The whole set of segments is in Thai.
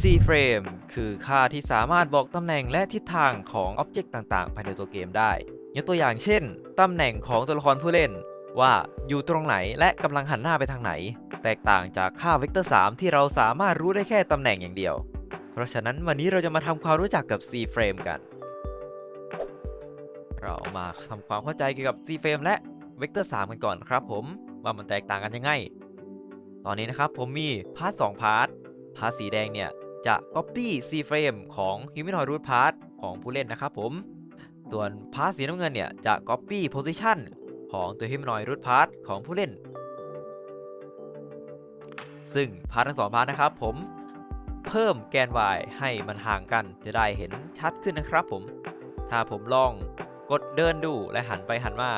C frame คือค่าที่สามารถบอกตำแหน่งและทิศทางของอ็อบเจกต์ต่างๆ ภายในตัวเกมได้ ยกตัวอย่างเช่น ตำแหน่งของตัวละครผู้เล่น ว่าอยู่ตรงไหนและกำลังหันหน้าไปทางไหน แตกต่างจากค่าเวกเตอร์ 3 ที่เราสามารถรู้ได้แค่ตำแหน่งอย่างเดียว เพราะฉะนั้นวันนี้เราจะมาทำความรู้จักกับ C frame กัน เรามาทำความเข้าใจเกี่ยวกับ C frame และเวกเตอร์ 3 กันก่อนครับผมว่ามันแตกต่างกันยังไง ตอนนี้นะครับผมมีพาร์ท2พาร์ทพาร์ทสีแดงเนี่ย จะ copy C frame ของ Humanoid Root Part ของผู้เล่นนะครับผม ส่วนพาร์ทสีน้ำเงินเนี่ยจะ copy position ของตัว Humanoid Root Part ของผู้เล่น ซึ่งพาร์ททั้งสองพาร์ทนะครับผม เพิ่มแกน y ให้มันห่างกันจะได้เห็นชัดขึ้นนะครับผม ถ้าผมลองกดเดินดูและหันไปหันมา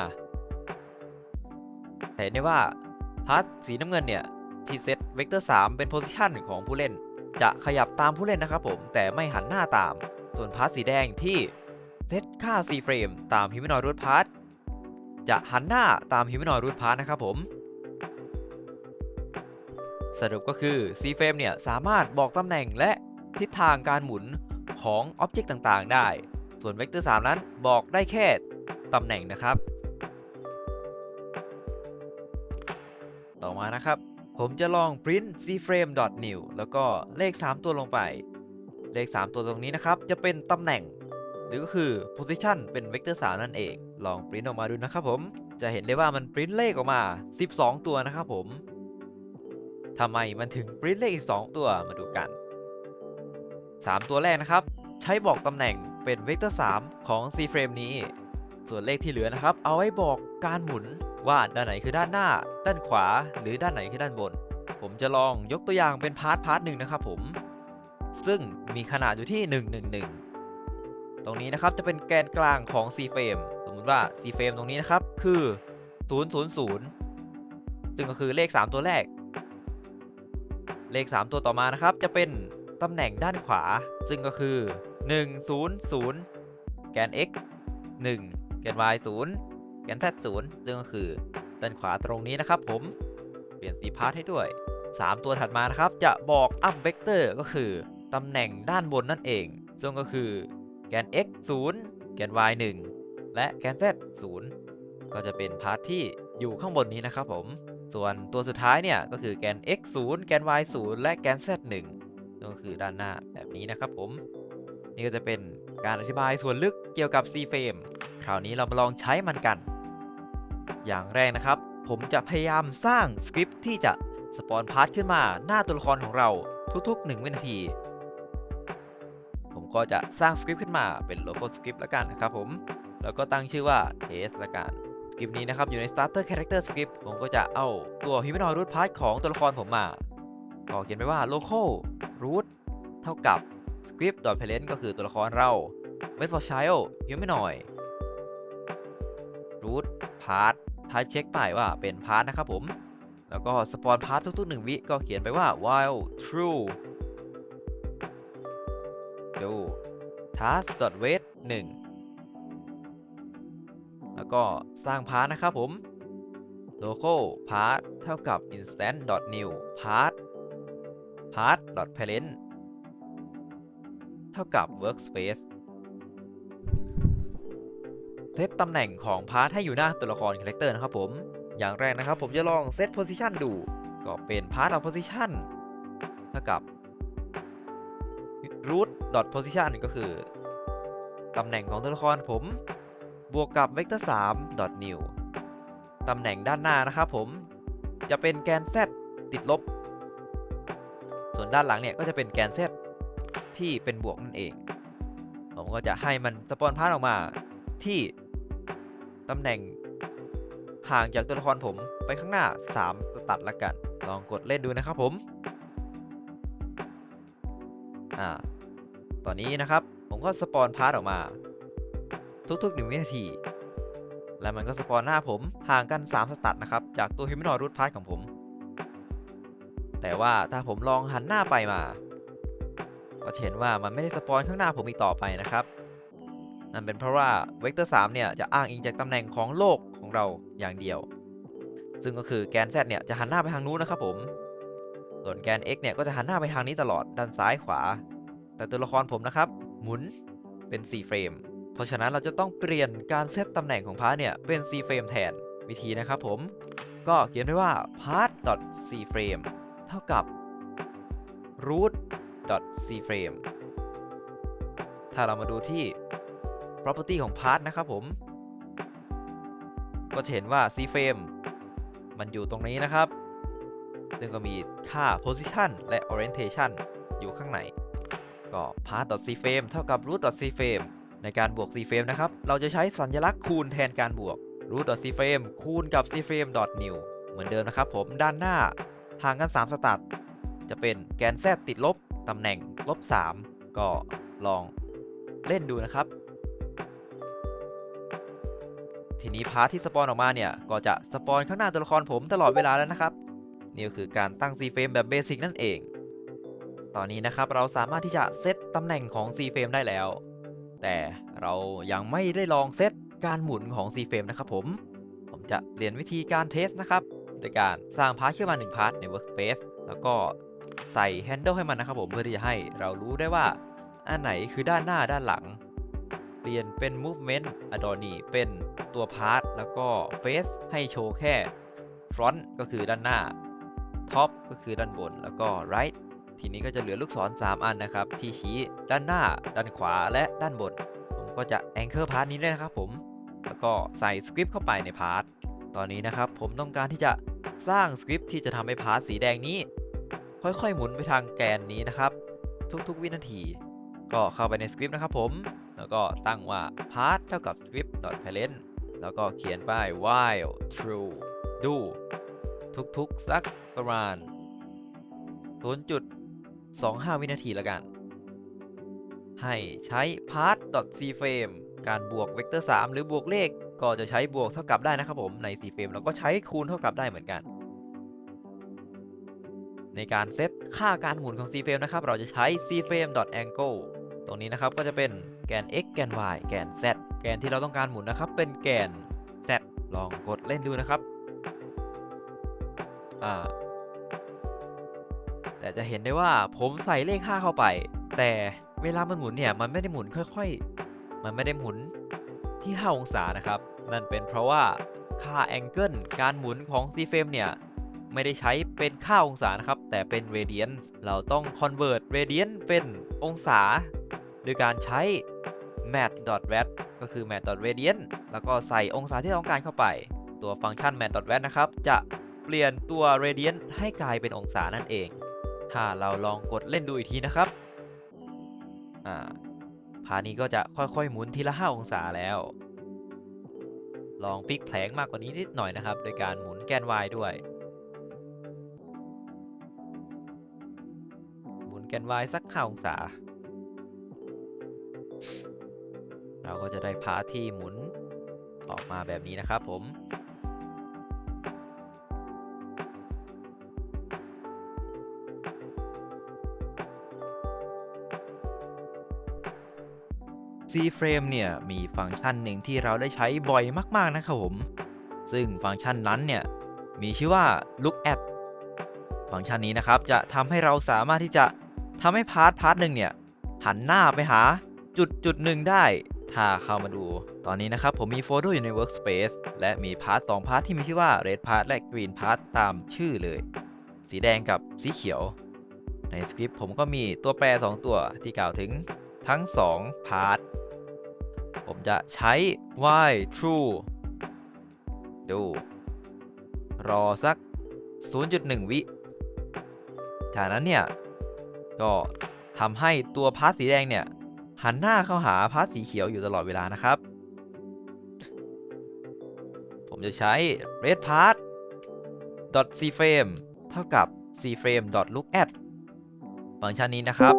เห็นได้ว่าพาร์ทสีน้ำเงินเนี่ยที่เซตเวกเตอร์ 3 เป็นโพซิชันของผู้เล่น จะขยับตามผู้เล่นนะครับผมแต่ไม่หันหน้าตาม ส่วนพาร์ทสีแดงที่เซตค่า C frame ตาม Humanoid Root Part จะหันหน้าตาม Humanoid Root Part นะครับผม สรุปก็คือ C frame เนี่ยสามารถบอกตำแหน่งและทิศทางการหมุนของอ็อบเจกต์ต่างๆ ได้ ส่วนเวกเตอร์3นั้นบอกได้แค่ตำแหน่งนะครับ ต่อมานะครับ ผมจะลอง print cframe.new แล้วก็เลข 3 ตัวลงไป เลข 3 ตัวตรงนี้นะครับ จะเป็นตำแหน่ง หรือก็คือ position เป็นเวกเตอร์3นั่นเอง ลอง print ออกมาดูนะครับผม จะเห็นได้ว่ามัน print เลขออกมา 12 ตัวนะครับผมทำไมมันถึง print เลข 12 ตัวมาดูกัน 3 ตัวแรกนะครับ ใช้บอกตำแหน่งเป็นเวกเตอร์3ของ cframe นี้ ส่วนเลขที่เหลือนะครับ เอาไว้บอกการหมุน ว่าด้านไหนคือด้านหน้า ด้านขวา หรือด้านไหนคือด้านบน ผมจะลองยกตัวอย่างเป็นพาร์ทพาร์ทหนึ่งนะครับผม ซึ่งมีขนาดอยู่ที่ 111 ตรงนี้นะครับจะเป็นแกนกลางของ C frame สมมติว่า C frame ตรงนี้นะครับคือ 000 ซึ่งก็คือเลข 3 ตัวแรก เลข 3 ตัวต่อมานะครับจะเป็นตำแหน่งด้านขวา ซึ่งก็คือ 100 แกน x 1 แกน y 0 แกน z 0ซึ่งก็คือด้านขวาตรงนี้นะครับ ผมเปลี่ยนสีพาร์ทให้ด้วย 3 ตัวถัดมานะครับ จะบอก up vector ก็คือตำแหน่งด้านบนนั่นเอง ซึ่งก็คือแกน x 0แกน y 1และแกน z 0ก็จะเป็นพาร์ทที่อยู่ข้างบนนี้นะครับผม ส่วนตัวสุดท้ายเนี่ยก็คือแกน x 0แกน y 0และแกน z 1ซึ่งก็คือด้านหน้าแบบนี้นะครับผม นี่ก็จะเป็นการอธิบายส่วนลึกเกี่ยวกับ C frame คราวนี้เรามาลองใช้มันกัน อย่างแรกนะครับ ผมจะพยายามสร้างสคริปต์ที่จะสปอนพาร์ทขึ้นมาหน้าตัวละครของเราทุกๆ 1 วินาที ผมก็จะสร้างสคริปต์ขึ้นมาเป็น local script ละกันนะครับผมแล้วก็ตั้งชื่อว่า test ละกันสคริปต์นี้นะครับอยู่ใน starter character script ผมก็จะเอาตัว humanoid root part ของตัวละครผมมาก็เขียนไปว่า local root เท่ากับ script parent ก็คือตัวละครเรา made for child humanoid root part type check ไปว่าเป็น part นะครับผม แล้วก็ spawn part ทุกๆ1วิก็เขียนไปว่า while true ดู task wait 1แล้วก็สร้าง part นะครับผม local part เท่ากับ instant new part part parent เท่ากับ workspace เซตตำแหน่งของพาร์ทให้อยู่หน้าตัวละครคาแรคเตอร์นะครับผม อย่างแรกนะครับผมจะลองเซตโพซิชันดู ก็เป็นพาร์ท of position เท่ากับ root dot position ก็คือ ตำแหน่งของตัวละครผม บวกกับ vector 3 dot new ตำแหน่งด้านหน้านะครับผม จะเป็นแกน z ติดลบ ส่วนด้านหลังเนี่ยก็จะเป็นแกน z ที่เป็นบวกนั่นเอง ผมก็จะให้มันสปอนพาร์ทออกมาที่ ตำแหน่งห่างจากตัวละครผมไปข้างหน้า 3 ตัดละกัน ลองกดเล่นดูนะครับผม อ่า ตอนนี้นะครับ ผมก็สปอนพาร์ทออกมา ทุกๆ 1 วินาที แล้วมันก็สปอนหน้าผมห่างกัน 3 สตัดนะครับ จากตัว Humanoid Root Part ของผม แต่ว่าถ้าผมลองหันหน้าไปมา ก็เห็นว่ามันไม่ได้สปอนข้างหน้าผมอีกต่อไปนะครับ นั่นเป็นเพราะว่าเวกเตอร์3เนี่ยจะอ้างอิงจากตำแหน่งของโลกของเราอย่างเดียว ซึ่งก็คือแกน Z เนี่ยจะหันหน้าไปทางนู้นนะครับผม ส่วนแกน x เนี่ยก็จะหันหน้าไปทางนี้ตลอดด้านซ้ายขวา แต่ตัวละครผมนะครับ หมุนเป็น4เฟรม เพราะฉะนั้นเราจะต้องเปลี่ยนการเซตตำแหน่งของพาร์ทเนี่ยเป็น4เฟรมแทนวิธีนะครับผม ก็เขียนไว้ว่า part c frame เท่ากับ root c frame ถ้าเรามาดูที่ property ของ part นะครับผม ก็จะเห็นว่า c frame มันอยู่ตรงนี้นะครับ ซึ่งก็มีค่า position และ orientation อยู่ข้างใน ก็ part c frame เท่ากับ root c frame ในการบวก c frame นะครับ เราจะใช้สัญลักษณ์คูณแทนการบวก root c frame คูณกับ c frame new เหมือนเดิมนะครับผมด้านหน้าห่างกัน 3 สตัดจะเป็นแกน z ติดลบตำแหน่งลบ 3 ก็ลองเล่นดูนะครับ ทีนี้พาร์ทที่สปอนออกมาเนี่ย ก็จะสปอนข้างหน้าตัวละครผมตลอดเวลาแล้วนะครับ นี่ก็คือการตั้ง C frame แบบเบสิกนั่นเอง ตอนนี้นะครับเราสามารถที่จะเซตตำแหน่งของ C frame ได้แล้ว แต่เรายังไม่ได้ลองเซตการหมุนของ C frame นะครับผม ผมจะเรียนวิธีการเทสนะครับ โดยการสร้างพาร์ทขึ้นมา1พาร์ทใน Workspace แล้วก็ใส่ Handle ให้มันนะครับผมเพื่อที่จะให้เรารู้ได้ว่าอันไหนคือด้านหน้าด้านหลัง เปลี่ยนเป็น Movement อะดอนี่เป็นตัวพาร์ทแล้วก็ Face ให้โชว์แค่ Front ก็คือด้านหน้า Top ก็คือด้านบนแล้วก็ Right ทีนี้ก็จะเหลือลูกศร 3 อันนะครับ ที่ชี้ด้านหน้า ด้านขวาและด้านบน ผมก็จะ Anchor พาร์ทนี้ด้วยนะครับผม แล้วก็ใส่สคริปต์เข้าไปในพาร์ทตอนนี้นะครับผมต้องการที่จะสร้างสคริปต์ที่จะทำให้พาร์ทสีแดงนี้ ค่อยๆ หมุนไปทางแกนนี้นะครับ ทุกๆ วินาที ก็เข้าไปในสคริปต์นะครับผม แล้วก็ตั้งว่า part เท่ากับ script.parent แล้วก็เขียนไป while true do ทุกๆ สักประมาณ 0.25 วินาทีล้วกัน ให้ใช้ part.cframe การบวกเวกเตอร์ 3 หรือบวกเลขก็จะใช้บวกเท่ากับได้นะครับผม ใน cframe แล้วก็ใช้คูณเท่ากับได้เหมือนกัน ในการเซตค่าการหมุนของ cframe นะครับ เราจะใช้ cframe.angle ตรงนี้นะครับก็จะเป็น แกน x แกน y แกน z แกนที่เราต้องการหมุนนะครับ เป็นแกน z ลองกดเล่นดูนะครับ อ่า แต่จะเห็นได้ว่าผมใส่เลข 5 เข้าไป แต่เวลามันหมุนเนี่ย มันไม่ได้หมุนค่อยๆ มันไม่ได้หมุนที่ 5 องศานะครับ นั่นเป็นเพราะว่าค่าแองเกิลการหมุนของ c frame เนี่ยไม่ได้ใช้เป็นค่าองศานะครับ แต่เป็น radians เราต้อง convert radian เป็นองศา โดยการใช้ mat.wat ก็คือ mat.radian แล้วก็ใส่องศาที่เราต้องการเข้าไป ตัวฟังก์ชัน mat.wat นะครับ จะเปลี่ยนตัว radian ให้กลายเป็นองศานั่นเอง ถ้าเราลองกดเล่นดูอีกทีนะครับอ่าพานี้ก็จะค่อยๆ หมุนทีละ 5 องศาแล้ว ลองพลิกแผลงมากกว่านี้นิดหน่อยนะครับ โดยการหมุนแกน y ด้วย หมุนแกน y สัก 5 องศา เราก็จะได้พาร์ทที่หมุนออกมาแบบนี้นะครับผม C frame เนี่ย มีฟังก์ชันหนึ่งที่เราได้ใช้บ่อยมาก ๆ นะครับผม ซึ่งฟังก์ชันนั้นเนี่ย มีชื่อว่า look at ฟังก์ชันนี้นะครับ จะทำให้เราสามารถที่จะทำให้พาร์ทพาร์ทหนึ่งเนี่ย หันหน้าไปหาจุดจุดหนึ่งได้ ถ้าเข้ามาดู ตอนนี้นะครับ ผมมีโฟลเดอร์อยู่ใน Workspace และมีพาร์ท2พาร์ทที่มีชื่อว่า Red Part และ Green Part ตามชื่อเลย สีแดงกับสีเขียว ในสคริปต์ผมก็มีตัวแปร 2 ตัวที่กล่าวถึงทั้ง 2 พาร์ท ผมจะใช้ while true ดู รอสัก 0.1 วิ จากนั้นเนี่ย ก็ทำให้ตัวพาร์ทสีแดงเนี่ย หันหน้าเข้าหาพาร์ทสีเขียวอยู่ตลอดเวลานะครับ ผมจะใช้ red part dot cframe เท่ากับ cframe dot look at ฟังก์ชันนี้นะครับ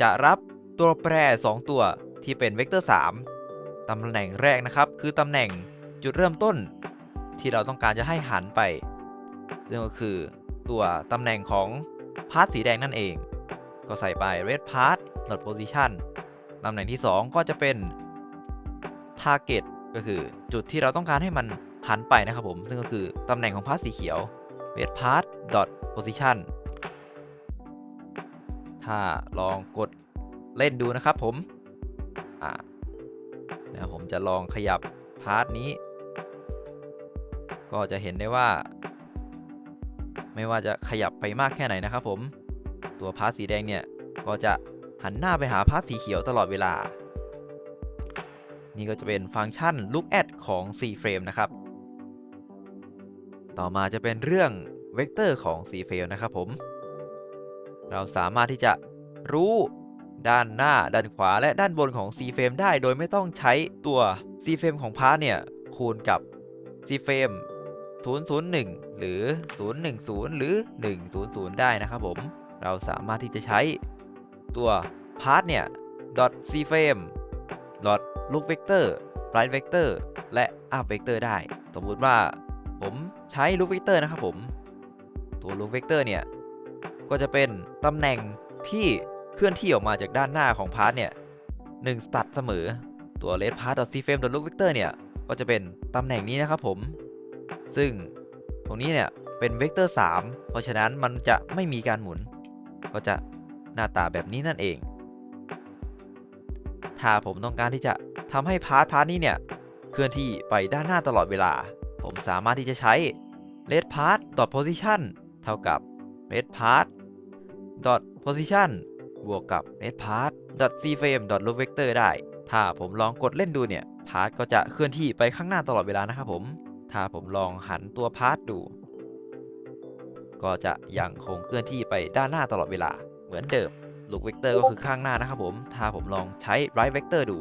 จะรับตัวแปร 2 ตัวที่เป็นเวกเตอร์ 3 ตำแหน่งแรกนะครับ คือตำแหน่งจุดเริ่มต้น ที่เราต้องการจะให้หันไปซึ่งก็คือตัวตำแหน่งของพาร์ทสีแดงนั่นเอง ก็ใส่ไป red part dot position ตำแหน่งที่ 2 ก็จะเป็น target ก็คือจุดที่เราต้องการให้มันหันไปนะครับผม ซึ่งก็คือตำแหน่งของพาร์ทสีเขียว red part dot position ถ้าลองกดเล่นดูนะครับผม อ่าเดี๋ยวผมจะลองขยับพาร์ทนี้ ก็จะเห็นได้ว่า ไม่ว่าจะขยับไปมากแค่ไหนนะครับผม ตัวพาร์ทสีแดงเนี่ย ก็จะ หันหน้าไปหาพาร์ทสีเขียวตลอดเวลา นี่ก็จะเป็นฟังก์ชัน look at ของ C frame นะครับ ต่อมาจะเป็นเรื่องเวกเตอร์ของ C frame นะครับผม เราสามารถที่จะรู้ด้านหน้า ด้านขวาและด้านบนของ C frame ได้โดยไม่ต้องใช้ตัว C frame ของพาร์ทเนี่ย คูณกับ C frame 001 หรือ 010 หรือ 100 ได้นะครับผม เราสามารถที่จะใช้ ตัว part เนี่ย c frame look vector right vector และ up vector ได้ สมมุติว่าผมใช้ look vector นะครับผม ตัว look vector เนี่ย ก็จะเป็นตำแหน่งที่เคลื่อนที่ออกมาจากด้านหน้าของพาร์ทเนี่ย1 stat เสมอตัว red part c frame look vector เนี่ย ก็จะเป็นตำแหน่งนี้นะครับผม ซึ่งตรงนี้เนี่ยเป็นเวกเตอร์3เพราะฉะนั้นมันจะไม่มีการหมุน ก็จะ หน้าตาแบบนี้นั่นเอง ถ้าผมต้องการที่จะทำให้พาร์ทพาร์ทนี้เนี่ย เคลื่อนที่ไปด้านหน้าตลอดเวลา ผมสามารถที่จะใช้ red part dot position เท่ากับ red part dot position บวกกับ red part dot c frame dot look vector ได้ ถ้าผมลองกดเล่นดูเนี่ย พาร์ทก็จะเคลื่อนที่ไปข้างหน้าตลอดเวลานะครับผม ถ้าผมลองหันตัวพาร์ทดู ก็จะยังคงเคลื่อนที่ไปด้านหน้าตลอดเวลา เหมือนเดิมลูกเวกเตอร์ก็คือข้างหน้านะครับผมถ้าผมลองใช้ right vector ดู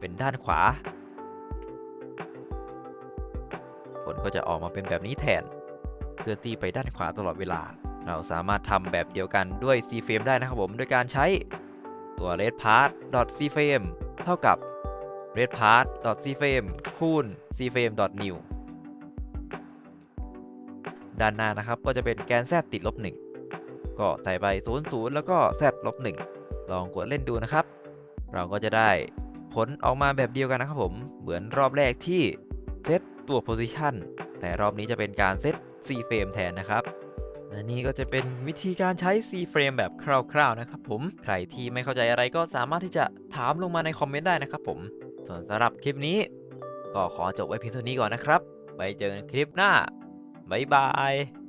เป็นด้านขวา ผลก็จะออกมาเป็นแบบนี้แทนเคลื่อนที่ไปด้านขวาตลอดเวลา เราสามารถทำแบบเดียวกันด้วย C frame ได้นะครับผมโดยการใช้ตัว red part dot c frame เท่ากับ red part dot c frame คูณ c frame dot new ด้านหน้านะครับก็จะเป็นแกน z ติดลบ1 ก็ใส่ไป 00 แล้วก็ z ลบ1ลองกดเล่นดูนะครับ เราก็จะได้ผลออกมาแบบเดียวกันนะครับผม เหมือนรอบแรกที่เซตตัว position แต่รอบนี้จะเป็นการเซต c frame แทนนะครับและนี่ก็จะเป็นวิธีการใช้ C frame แบบคร่าวๆนะครับผม ใครที่ไม่เข้าใจอะไรก็สามารถที่จะถามลงมาในคอมเมนต์ได้นะครับผม ส่วนสำหรับคลิปนี้ ก็ขอจบไว้เพียงเท่านี้ก่อนนะครับ ไว้เจอกันคลิปหน้า บ๊ายบาย